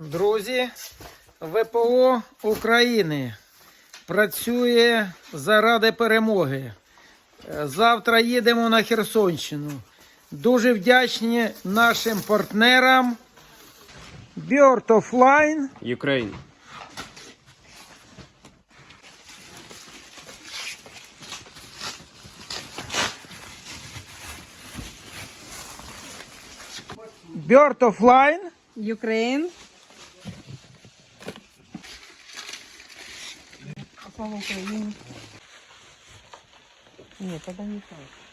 Друзі, ВПО України працює заради перемоги. Завтра їдемо на Херсонщину. Дуже вдячні нашим партнерам Bird of Line Ukraine. Bird of Line Ukraine. Слава Україні. Ні, тоді не так.